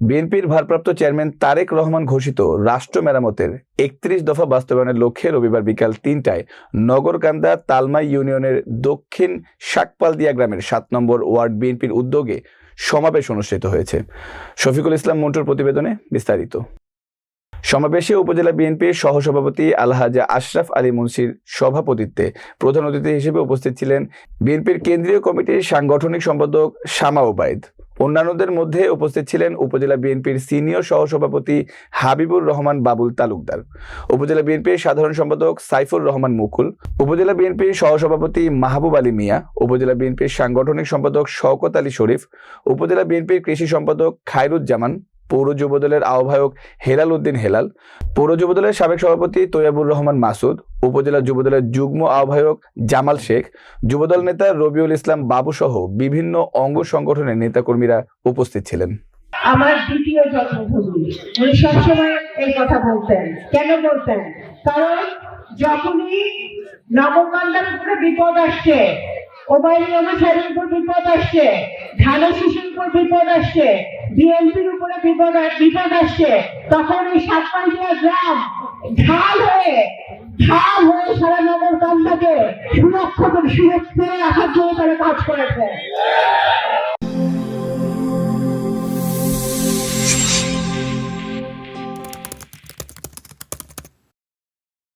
বিএনপির ভারপ্রাপ্ত চেয়ারম্যান তারেক রহমান ঘোষিত রাষ্ট্র মেরামতের একত্রিশ দফা বাস্তবায়নের লক্ষ্যে রবিবার বিকাল তিনটায় নগরকান্দা তালমাই ইউনিয়নের দক্ষিণ শাকপালদিয়া গ্রামের সাত নম্বর ওয়ার্ড বিএনপির উদ্যোগে সমাবেশ অনুষ্ঠিত হয়েছে। শফিকুল ইসলাম মন্টুর প্রতিবেদনে বিস্তারিত। সমাবেশে উপজেলা বিএনপির সহসভাপতি আলহাজা আশরাফ আলী মুন্সির সভাপতিত্বে প্রধান অতিথি হিসেবে উপস্থিত ছিলেন বিএনপির কেন্দ্রীয় কমিটির সাংগঠনিক সম্পাদক শামা ওবায়দ। অন্যান্যদের মধ্যে উপস্থিত ছিলেন উপজেলা বিএনপির সিনিয়র সহসভাপতি হাবিবুর রহমান বাবুল তালুকদার, উপজেলা বিএনপির সাধারণ সম্পাদক সাইফুর রহমান মুকুল, উপজেলা বিএনপির সহসভাপতি মাহবুব আলী মিয়া, উপজেলা বিএনপির সাংগঠনিক সম্পাদক শওকত আলী শরীফ, উপজেলা বিএনপির কৃষি সম্পাদক খায়রুজ্জামান পৌর যুবদলের আহ্বায়ক হেলাল উদ্দিন হেলাল, পৌর যুবদলের সাবেক সভাপতি তৈয়াবুর রহমান মাসুদ, উপজেলা যুবদলের যুগ্ম আহ্বায়ক জামাল শেখ যুবদল নেতা রবিউল ইসলাম বাবু সহ বিভিন্ন অঙ্গ সংগঠনের নেতাকর্মীরা উপস্থিত ছিলেন। আমার দ্বিতীয় জন্মভূমি। উনি সবসময় এই কথা বলতেন। কেন বলতেন? কারণ যখনই নবকান্দার উপরে বিপদ আসছে, ওবায়দুল সাহেবের উপর বিপদ আসছে ঢালো শিশুর উপর বিপদ আসছে বিএনপির উপরে বিপদ বিপদ আসছে, তখন এই সাতপাঞ্চিয়া গ্রাম ঢাল হয়ে ঢাল হয়ে সারা নগরকান্দাকে সুরক্ষা করে, সুরক্ষা রাখার জন্য তারা কাজ করেছে।